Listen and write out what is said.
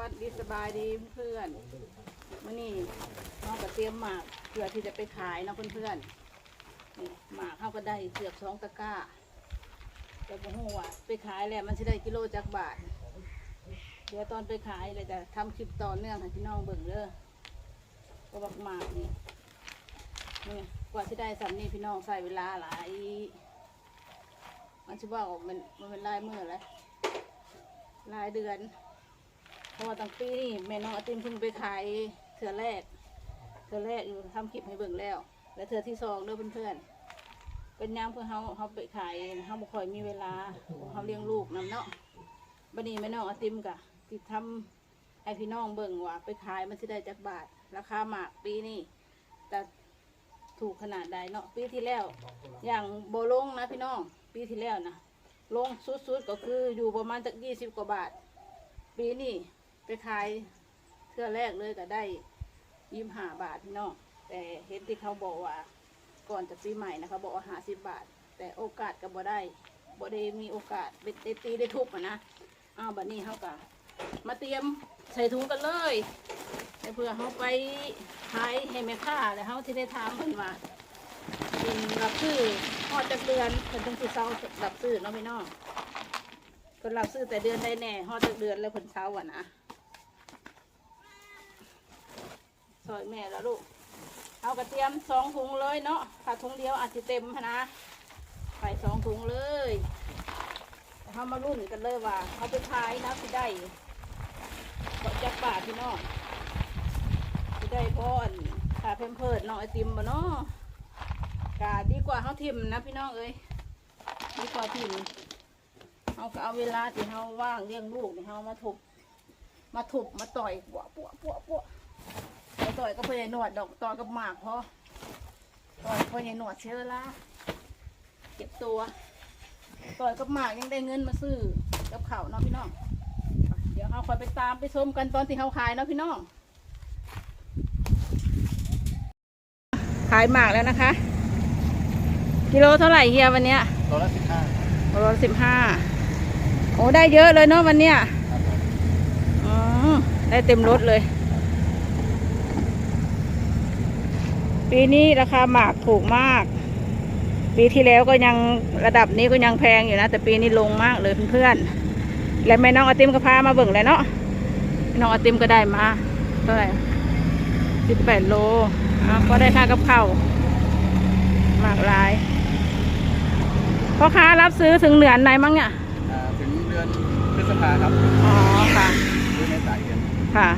วัสดีสบายดีเพื่อนมื่อนี้น้องก็เตรียมหมากเพื่อที่จะไปขายนะเพื่อนๆนี่หมากเข้าก็ได้เกือบสองตะกร้าแต่บ่ฮู้ว่าไปขายแล้วมันสิได้กิโลจักบาท เดี๋ยวตอนไปขายเลยจะทำคลิปต่อเนื่องให้พี่น้องเบิ่งเด้อก็บักหมากนี่นี่กว่าสิได้สำนี่พี่น้องใส่เวลาหลาย มันสิว่าออกมันมันเป็นลายมือแล้วลายเดือน เพราะว่าตั้งปีนี่แม่น้องอติมเพิ่งไปขายเทือแรกเทือแรกอยู่ทำคลิปให้เบิ่งแล้ว และเทือที่สองเด้อเพื่อนๆเป็นหยังเพื่อเขาเขาไปขายเขาบ่ค่อยมีเวลาเขาเลี้ยงลูกนำเนาะบัดนี้แม่น้องอติมกะติดทำให้พี่น้องเบิ่งว่าไปขายมันสิได้จักบาท ราคาหมากปีนี้แต่ถูกขนาดใดเนาะปีที่แล้ว อย่างโบลงนะพี่น้องปีที่แล้วนะลงสุดๆก็คืออยู่ประมาณจักยี่สิบกว่าบาท ปีนี้ ไปขายเทื่อแรกเลยก็ได้ยี่ห้าบาทพี่น้องแต่เห็นที่เขาบอกว่า ก่อนจะปีใหม่นะเขาบอกว่าหาสิบบาท แต่โอกาสก็บ่ได้บ่ได้มีโอกาสได้ได้ตีได้ทุบอะนะอ้าวบัดนี้เขาก็มาเตรียมใส่ถุงกันเลยเพื่อเขาไปขายให้แม่ค้าแล้วเขาที่ได้ถามเพิ่นว่าเป็นรับซื้อพอจากเดือนเป็นจังสิเศร้ารับซื้อเนาะพี่น้องเพิ่นรับซื้อแต่เดือนได้แน่ฮอดจากเดือนแล้วเพิ่นเศร้าอะนะ ซอยแม่แล้วลูก เอากระเทียมสองถุงเลยเนาะถ้าถุงเดียวอาจจะเต็มนะใส่สองถุงเลยเขามารุ่นกันเลยว่าเขาไปขายนะสิได้ก็จักบาทพี่น้องสิได้ก้อนค่าเพิ่มเพิดน้องไอติมบ่เนาะกาดีกว่าเขาทิมนะพี่น้องเอ้ยดีกว่าทิมเขาก็เอาเวลาที่เขาว่างเลี้ยงลูกที่เขามาทุบมาทุบมาต่อยปัวปัวปัวปัว ไปต่อยก็พยายหนวดดอกต่อยกับหมากพอต่อยพยายหนวดเชื้อละเก็บตัว ต่อยกับหมากยังได้เงินมาซื้อกับเขาวเนาะพี่น้อง เดี๋ยวเขาคอยไปตามไปชมกันตอนที่เขาขายเนาะพี่น้อง ขายหมากแล้วนะคะ กิโลเท่าไหร่เฮียวันเนี้ยตัวละสิบห้ากิโลสิบห้าโอ้ได้เยอะเลยเนาะวันเนี้ยครับผมอ๋อได้เต็มรถเลย ปีนี้ราคาหมากถูกมาก ปีที่แล้วก็ยังระดับนี้ก็ยังแพงอยู่นะ แต่ปีนี้ลงมากเลยเพื่อนๆ และแม่น้องไอติมก็พามาเบิ่งเลยเนาะแม่น้องไอติมก็ได้มาเท่าไหร่สิบแปดโลอะก็ได้ค่ากับข้าวหมากหลายพ่อค้ารับซื้อถึงเหนือนไหนมั้งเนี่ยอ่าถึงเดือนพฤษภาครับ อ๋อค่ะหรือในสายเดือนค่ะ